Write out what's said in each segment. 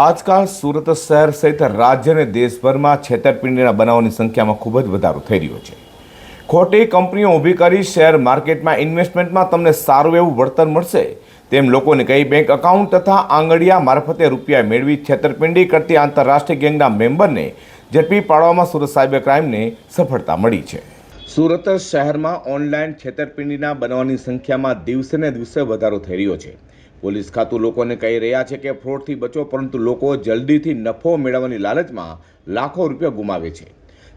આજકાલ સુરત શહેર સહિત રાજ્ય અને દેશભરમાં છેતરપિંડીના બનાવોની સંખ્યામાં ખૂબ જ વધારો થઈ રહ્યો છે. ખોટી કંપનીઓ ઊભી કરી શેર માર્કેટમાં ઇન્વેસ્ટમેન્ટમાં તમને સારું એવું વળતર મળશે. તેમ લોકોને કહી બેંક એકાઉન્ટ તથા આંગળીયા મારફતે રૂપિયા મેળવી છેતરપિંડી કરતી આંતરરાષ્ટ્રીય ગેંગના મેમ્બરને ઝડપી પાડવામાં સુરત સાયબર ક્રાઇમને સફળતા મળી છે. સુરત શહેરમાં ઓનલાઈન છેતરપિંડીના બનાવવાની સંખ્યામાં દિવસે ને દિવસે વધારો થઈ રહ્યો છે. પોલીસ ખાતું લોકોને કહી રહ્યા છે કે ફ્રોડથી બચો, પરંતુ લોકો જલ્દીથી નફો મેળવવાની લાલચમાં લાખો રૂપિયા ગુમાવે છે.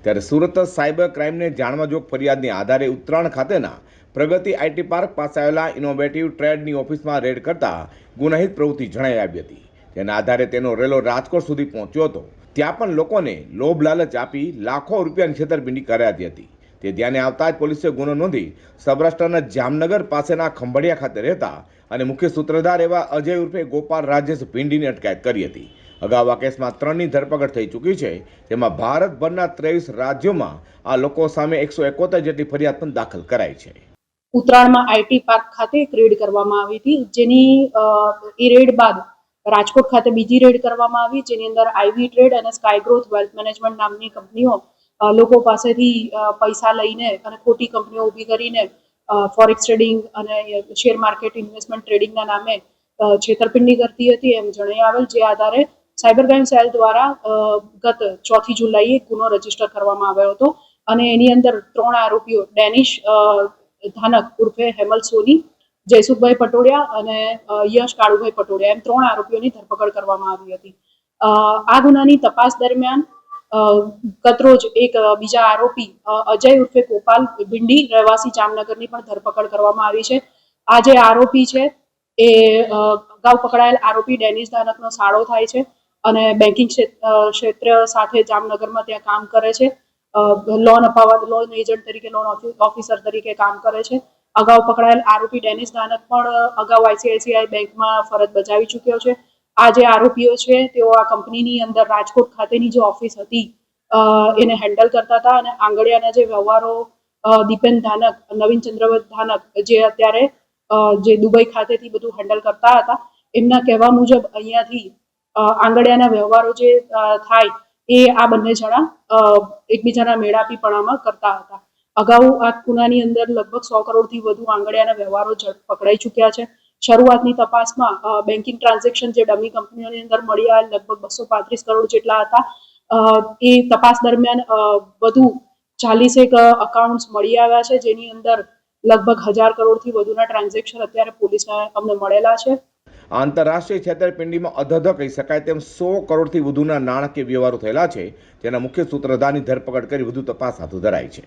ત્યારે સુરત સાયબર ક્રાઇમને જાણવા જોગ ફરિયાદની આધારે ઉત્તરાયણ ખાતેના પ્રગતિ આઈટી પાર્ક પાસે આવેલા ઇનોવેટિવ ટ્રેડની ઓફિસમાં રેડ કરતા ગુનાહિત પ્રવૃત્તિ જણાઈ આવી હતી. તેના આધારે તેનો રેલો રાજકોટ સુધી પહોંચ્યો હતો. ત્યાં પણ લોકોને લોભ લાલચ આપી લાખો રૂપિયાની છેતરપિંડી કરાતી હતી. તે ધ્યાને આવતા જ પોલીસે ગુનો નોંધી સૌરાષ્ટ્રના જામનગર પાસેના ખંભડિયા ખાતે રહેતા અને મુખ્ય સૂત્રધાર એવા અજય ઉર્ફે ગોપાલ રાજેશ ભીંડીની અટકાયત કરી હતી. અગાઉ આ કેસમાં ત્રણની ધરપકડ થઈ ચૂકી છે. તેમાં ભારતભરના ત્રેવીસ રાજ્યોમાં આ લોકો સામે એકસો એકોતેર જેટલી ફરિયાદ પણ દાખલ કરાઈ છે. ઉત્તરાયણમાં આઈટી પાર્ક ખાતે એક રેડ કરવામાં આવી હતી. જેની એ રેડ બાદ રાજકોટ ખાતે બીજી રેડ કરવામાં આવી. જેની અંદર આઈવી ટ્રેડ અને સ્કાય ગ્રોથ વેલ્થ મેનેજમેન્ટ નામની કંપનીઓ લોકો પાસેથી પૈસા લઈને અને ખોટી કંપનીઓ ઊભી કરીને ફોરેક્સ ટ્રેડિંગ અને શેર માર્કેટ ઇન્વેસ્ટમેન્ટ ટ્રેડિંગના નામે છેતરપિંડી કરતી હતી. એમ જણાઈ આવેલ જે આધારે સાયબર ક્રાઇમ સેલ દ્વારા ગત ચોથી જુલાઈએ ગુનો રજિસ્ટર કરવામાં આવ્યો હતો અને એની અંદર ત્રણ આરોપીઓ, ડેનિશ ધાનક ઉર્ફે હેમલ સોની, જયસુખભાઈ પટોડિયા અને યશ કાળુભાઈ પટોડિયા એમ ત્રણ આરોપીઓની ધરપકડ કરવામાં આવી હતી. આ ગુનાની તપાસ દરમિયાન ગતરોજ એક બીજા આરોપી અજય ઉર્ફે ગોપાલ ભિંડી રહેવાસી જામનગરની પણ ધરપકડ કરવામાં આવી છે. આ જે આરોપી છે, એ અગાઉ પકડાયેલ આરોપી ડેનિસ ધાનકનો સાળો થાય છે અને બેન્કિંગ ક્ષેત્ર સાથે જામનગરમાં ત્યાં કામ કરે છે. લોન અપાવવા, લોન એજન્ટ તરીકે, લોન ઓફિસર તરીકે કામ કરે છે. અગાઉ પકડાયેલ આરોપી ડેનિસ ધાનક પણ અગાઉ આઈસીઆઈસીઆઈ બેંકમાં ફરજ બજાવી ચૂક્યો છે. આ જે આરોપીઓ છે, તેઓ આ કંપનીની અંદર રાજકોટ ખાતેની જે ઓફિસ હતી એને હેન્ડલ કરતા હતા અને આંગળિયાના જે વ્યવહારો દીપેન ધાનક, નવીન ચંદ્રવત ધાનક, જે અત્યારે જે દુબઈ ખાતેથી બધું હેન્ડલ કરતા હતા, એમના કહેવા મુજબ અહીંયાથી આંગળીયાના વ્યવહારો જે થાય એ આ બંને જણા એકબીજાના મેળાપીપણામાં કરતા હતા. અગાઉ આ ગુનાની અંદર લગભગ સો કરોડથી વધુ આંગળિયાના વ્યવહારો પકડાઈ ચૂક્યા છે. શરૂઆતની તપાસમાં બેન્કિંગ ટ્રાન્ઝેક્શન જે ડમી કંપનીઓની અંદર મળી આવેલ લગભગ બસો પાંત્રીસ કરોડ જેટલા હતા એ તપાસ દરમિયાન વધુ ચાલીસેક અકાઉન્ટ્સ મળી આવ્યા છે, જેની અંદર લગભગ હજાર કરોડથી વધુના ટ્રાન્ઝેક્શન અત્યારે પોલીસને અમને મળેલા છે. આંતરરાષ્ટ્રીય છેતરપિંડીમાં અધધ કહી શકાય તેમ સો કરોડથી વધુના નાણાકીય વ્યવહારો થયેલા છે તેના મુખ્ય સૂત્રધારની ધરપકડ કરી વધુ તપાસ હાથ ધરાઈ છે.